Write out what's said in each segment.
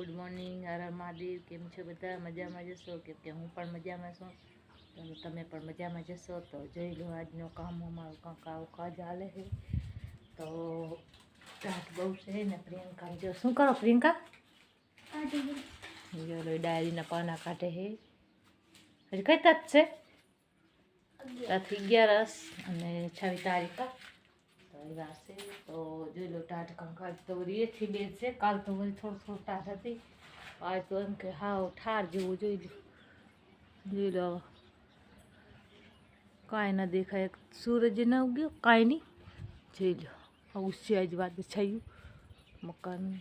Good morning હરા મહાદેવ કેમ છો બધા? મજામાં જશો? કેમ કે હું પણ મજામાં છું. તો તમે પણ મજામાં જશો? તો જોઈ લો આજનો કામ અમારું કાંક આવું કાજ હાલે છે. તો રાત બહુ છે ને પ્રિયંકા જો શું કરો પ્રિયંકા? જો ડાયરીના પાના કાઢે છે. હજી કઈ તાત છે? તાથી અગિયારસ અને છવ્વીસ તારીખ તો છે, તો જોઈ લો ટાટ કંકાળ તો રેથી બે છે. કાલ તો વળી થોડું થોડું ટાટ હતી. આજ તો એમ કે હાવ ઠાર જેવું જોઈ લો. જોઈ લો. કાંઈ ન દેખાય. સૂરજ ન ઉગ્યો, કાંઈ નહીં. જોઈ લો છે આજ વાત છાયું. મકાન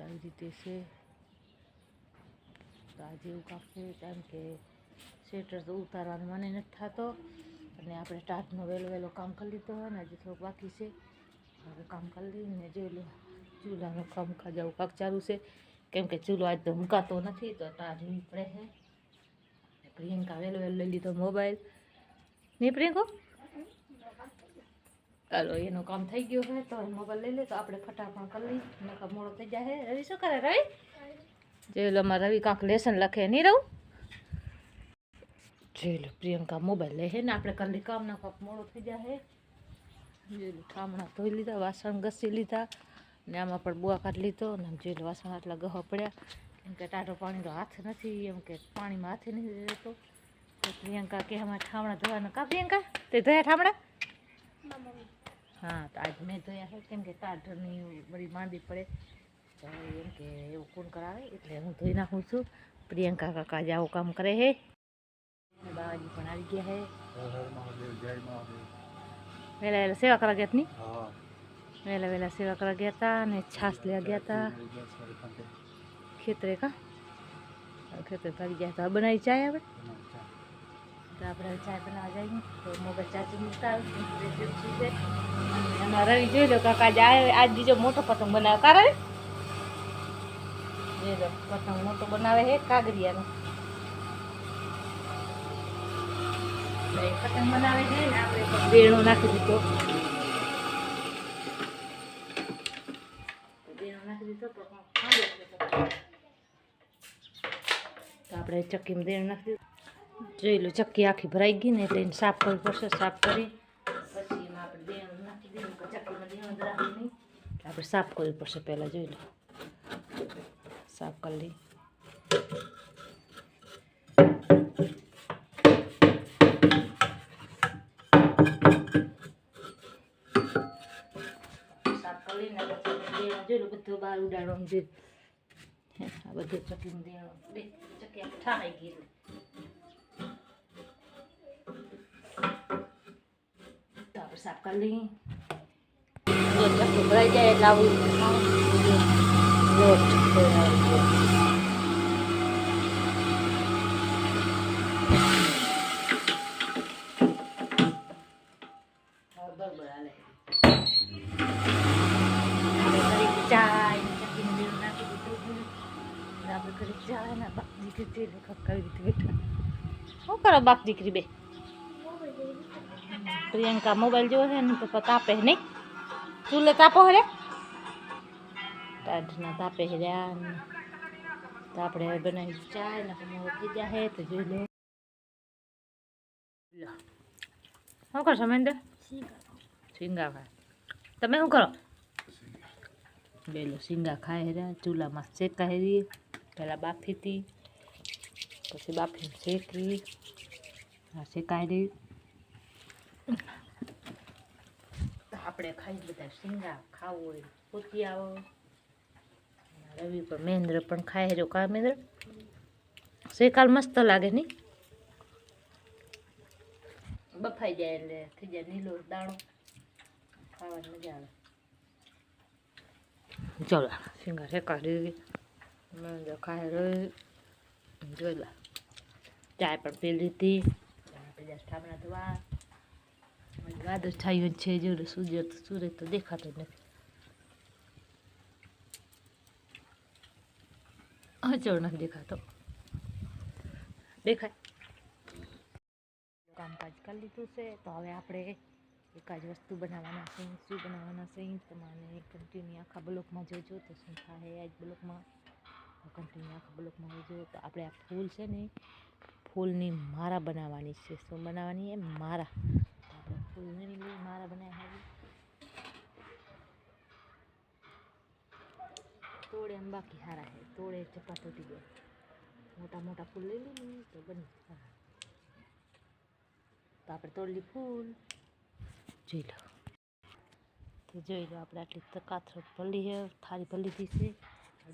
આવી રીતે છે. આજે એવું કાપશે કારણ કે સ્વેટર તો ઉતારવાનું મને નથી થતો. અને આપણે ટાટનો વહેલો વહેલો કામ કરી લીધો હોય ને હજી થોડુંક બાકી છે. હવે કામ કરી લઈને જોઈ ચૂલાનું કામ આવું કાંક ચાલુ છે. કેમ કે ચૂલો આજ તો મૂકાતો નથી તો ટાટ નીકળે છે અને પ્રિયંકા વહેલો વહેલો લઈ લીધો મોબાઈલ. નહીં પ્રિયંકો? ચાલો એનું કામ થઈ ગયું હોય તો મોબાઈલ લઈ લે તો આપણે ફટાફટ કરી લઈએ. નકર મોડો થઈ જાય રવિ શું કરે રવિ? જોઈ લો રવિ કાંક લેસન લખે. નહીં રહું? જોઈ લો, પ્રિયંકા મોબાઈલ લે હે ને, આપણે કરી કામના કાંક મોડો થઈ જાય જોઈ લો ઠામણા ધોઈ લીધા, વાસણ ઘસી લીધા, ને આમાં પણ બુઆ કાઢી લીધો, ને જેલ વાસણ આટલા ગહો પડ્યા. કેમ કે ટાટો પાણી તો હાથ નથી, એમ કે પાણીમાં હાથે નથી રહેતો. તો પ્રિયંકા કે અમારે ઠામણા ધોવાના કા પ્રિયંકા? તે ધોયા ઠામણા હા, તો આજ મેં ધોયા છે કેમ કે ટાઢની બધી માંદી પડે. તો એમ કે એવું કોણ કરાવે? એટલે હું ધોઈ નાખું છું. પ્રિયંકા કાકા જ આવું કામ કરે છે બાબાજી પણ આવી ગયા છે હર હર મહાદેવ જય મહાદેવ વહેલા વહેલા સેવા કરવા ગયા હતા નહીં હા વહેલા વહેલા સેવા કરવા ગયા હતા અને છાસ લેવા ગયા હતા દસ વાગે ખાતે ખેતરે કા ખેતરે ભાગી ગયા હતા બનાવી ચાય આપણે બનાવ ચા. તો આપણે હવે ચાય બનાવવા જઈએ તો મોબાઈલ ચાર્જિંગ મૂકતા આવીશું એમાં રવિ જોઈ લો કાકા આજ આ- આજ બીજો મોટો પતંગ બનાવે કા રવિ જોઈ લો પતંગ મોટો બનાવે છે કાગરિયાનો તો એ પતંગ બનાવે આપણે પણ નાખી દીધો. દીધો તો આપણે ચક્કીમાં દેણ નાખી દીધું. જોઈ લો, ચક્કી આખી ભરાઈ ગઈ ને એટલે એને સાફ કરવી પડશે, સાફ કરી. પછી એમાં આપણે દેણ નાખી દઈએ ચક્કીમાં દેણ રાખી આપણે સાફ કરવી પડશે પહેલાં, જોઈ લો. સાફ કરી લઈ સાફ કરી લઈને પછી દેણ જોઈ લો બધું બહાર ઉડાડવાનું જોઈ આ બધું ચક્કીમાં દેણ બે ચક્કી આખી ઠારાઈ ગઈ એટલે. તો આપણે સાફ કરી લઈએ જો ચક્કુ ભરાઈ જાય એટલે આવું લોટ કરો બાપ દીકરી બે? પ્રિયંકા મોબાઈલ જોવો છે ને તો તાપે નહીં? ચૂલે તાપો હરે ટાઢના તાપે હર્યા તો આપણે હવે બનાવી ચા ને થઈ જાય તો જોઈ લો લો શું કરશો મહેન્દ્ર? સિંગા ખાય તમે શું કરો? બેલો સિંગા ખાય હેરા ચૂલામાં શેકા હેરી પહેલાં બાફી હતી. પછી બાફીને શેકી શેકાઈ દઈ આપણે ખાઈ બધા શીંગા ખાવું હોય પોતી આવો. રવિ પણ મહેન્દ્ર પણ ખાઈ રહ્યો. કા મહેન્દ્ર શેકાલ મસ્ત લાગે નહીં બફાઈ જાય એટલે થઈ જાય નીલો દાણો. ખાવાની મજા આવે. ચલો સિંગા શેકાડી મહેન્દ્ર ખાઈ રહ્યો. જોઈ લા. ચાય પણ પી લીધી. બધા ઠામણા ધોવા. વાદળ છાયું છે જોડે સૂર્ય સૂર્ય તો દેખાતો જ નથી. નથી દેખાતો. દેખાય. કામકાજ કરી લીધું છે, તો હવે આપણે એક જ વસ્તુ બનાવવાના છે, શું બનાવવાના છે તમારે કન્ટિન્યુ આખા બ્લોકમાં જોજો, તો શું થાય આજ બ્લોકમાં. કન્ટિન્યુ આખા બ્લોકમાં જોજો, તો આપણે આ ફૂલ છે ને ફૂલની મારા બનાવવાની છે. શું બનાવવાની? એ મારા. આપણે ફૂલની મારા બનાવી તોડે એમ બાકી સારા છે. તોડે ચપા તૂટી ગયા મોટા મોટા ફૂલ લઈ લઈએ તો બની. તો આપણે તોડલી ફૂલ. જોઈ લો. તો જોઈ લો આપણે આટલી તકાથર ભલી છે. થાળી ભલી દીધી છે.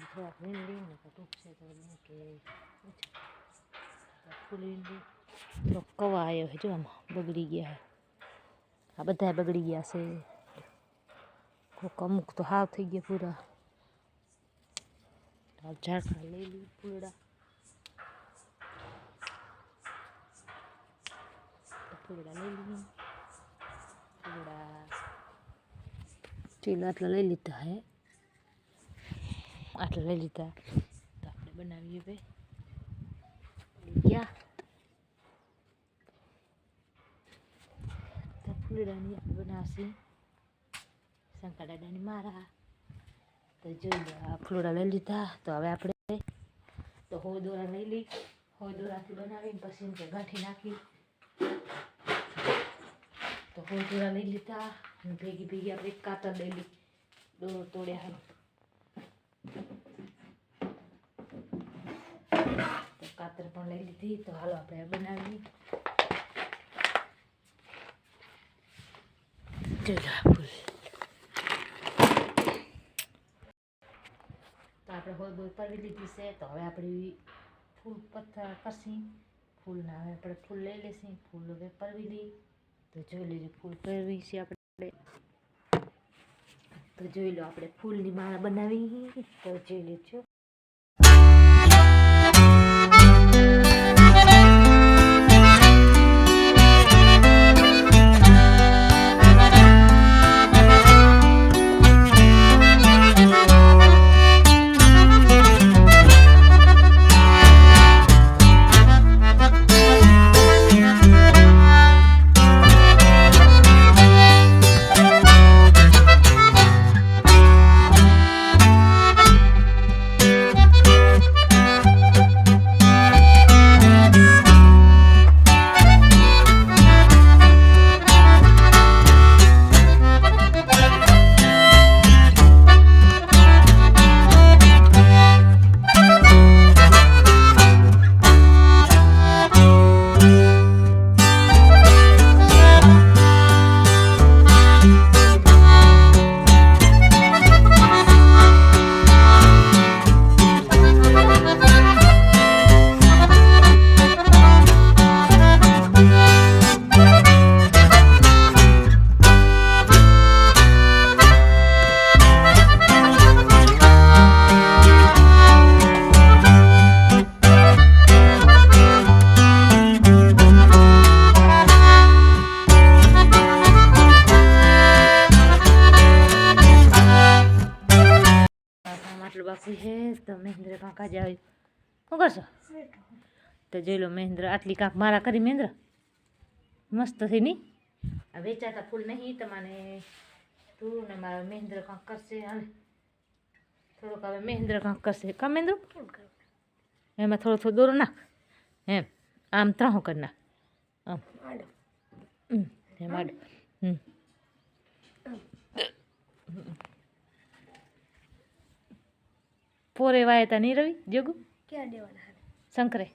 થોડાક વીંડી ને ટૂંક છે તો કે ઓછા ફૂલ કવા આવ્યો છે જો બગડી ગયા છે આ બધા બગડી ગયા છે. કોક અમુક તો હાવ થઈ ગયા પૂરા. ઝાડખા લઈ લીધું ફૂલડા ફૂલડા લઈ લીધું. ફૂલડા ચીલો આટલા લઈ લીધા હે. આટલા લઈ લીધા. તો આપણે બનાવીએ હવે ગયા તો ફૂલડાની બનાવશી શંકર દાદાની મારા તો જોઈ આ ફૂલડા લઈ લીધા તો હવે આપણે તો હો દોરા લઈ લઈ હો દોરાથી બનાવીને પછી કે ગાંઠી નાખી તો હો દોરા લઈ લીધા ભેગી ભેગી આપણે કાતર લઈ લઈ દોરો તોડ્યા તો કાતર પણ લઈ લીધી, તો હાલો આપણે બનાવી જોઈ લો આ ફૂલ. તો આપણે હોય બોલ પરવી લીધી છે, તો હવે આપણે ફૂલ પથ્થર કરશી. ફૂલના હવે આપણે ફૂલ લઈ લેશી, ફૂલ હવે પરવી લઈ. તો જોઈ લેજો ફૂલ પરવી છે આપણે. તો જોઈ લો આપણે ફૂલની માળા બનાવી. તો જોઈ લેજો. મહેન્દ્ર કાકા જ આવી. શું કરશો? તો જોઈ લો મહેન્દ્ર આટલી કાંક મારા કરી મહેન્દ્ર. મસ્ત થઈ નહીં આ વેચાતા ફૂલ નહીં તમારે તું ને મારો મહેન્દ્ર કાંક કરશે. હવે થોડુંક હવે મહેન્દ્ર કાંક કરશે. કા મહેન્દ્ર? એમાં થોડો થોડો દોરો નાખ. એમ આમ ત્રણ કરી નાખ. આમ. એમ આડો હમ. પોરે વાયતા નહીં રવિ? જોગુ? ક્યાં દેવાના હતા? શંકરે.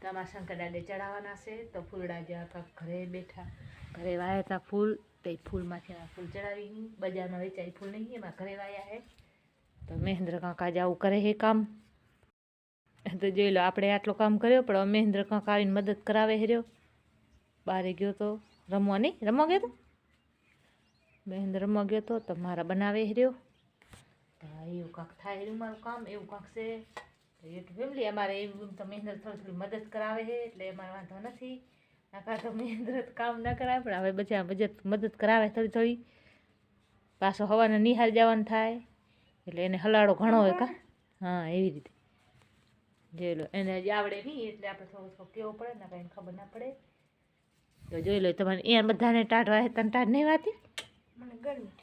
તમારા શંકર દાદે ચડાવવાના છે તો ફૂલડા જે કાંક ઘરે બેઠા. ઘરે વાયા હતા ફૂલ તે ફૂલમાંથી આ ફૂલ ચડાવી બજારમાં વેચાય ફૂલ નહીં એમાં ઘરે વાયા હે. તો મહેન્દ્ર કાંકા જ આવું કરે હે કામ. તો જોઈ લો આપણે આટલો કામ કર્યો પણ મહેન્દ્ર કાંકા આવીને મદદ કરાવે હેર્યો બારે ગયો તો રમવા નહીં? રમવા ગયો તો? મહેન્દ્ર રમવા ગયો તો તો મારા બનાવે હેર્યો તો એવું કાંક થાય હેર્યું મારું કામ, એવું કાંક છે. એટલે ફેમિલી અમારે એવું તો મહેન્દ્ર થોડી થોડી મદદ કરાવે છે, એટલે અમારે વાંધો નથી. આખા તો મહેન્દ્ર કામ ના કરાવે પણ હવે બધા બજેટ મદદ કરાવે થોડી થોડી પાછો હવાને નિહાળ જવાનું થાય, એટલે એને હલાડો ઘણો હોય કા. હા, એવી રીતે. જોઈ લો, એને હજી આવડે નહીં, એટલે આપણે થોડું થોડું કેવું પડે, ને કાંઈ ખબર ના પડે. તો જોઈ લો, તમારે અહીંયા બધાને ટાટ વાહે તને ટાટ નહીં વાતી? મને ગરમી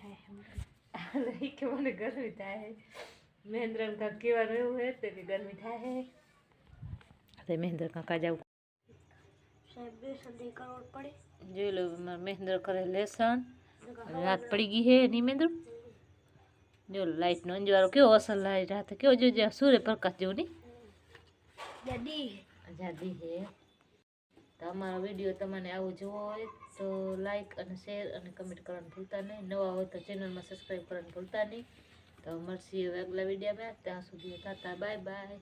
થાય એટલે ઈ કે મને ગરમી થાય. મહેન્દ્ર કાંક વાર એવું હે તે કે ગરમી થાય. તો મહેન્દ્ર કાકા જાવ સાહેબ બે સદી કરોડ પડે. જોઈ લો મહેન્દ્ર કરે લેસન. રાત પડી ગઈ હે નહીં મહેન્દ્ર. જો લાઇટનો અંજવાળો કેવો અસર લાઈટ રાતે. કેવો જોજો સૂર્યપ્રકાશ જેવું નહીં. જાદી હે. તો અમારો વીડિયો તમને આવો જોવો હોય તો લાઈક અને શેર અને કમેન્ટ કરવાનું ભૂલતા નહીં. નવા હોય તો ચેનલમાં સબસ્ક્રાઈબ કરવાનું ભૂલતા નહીં. તો મળશે આગલા વિડીયોમાં. ત્યાં સુધી થતા. Bye bye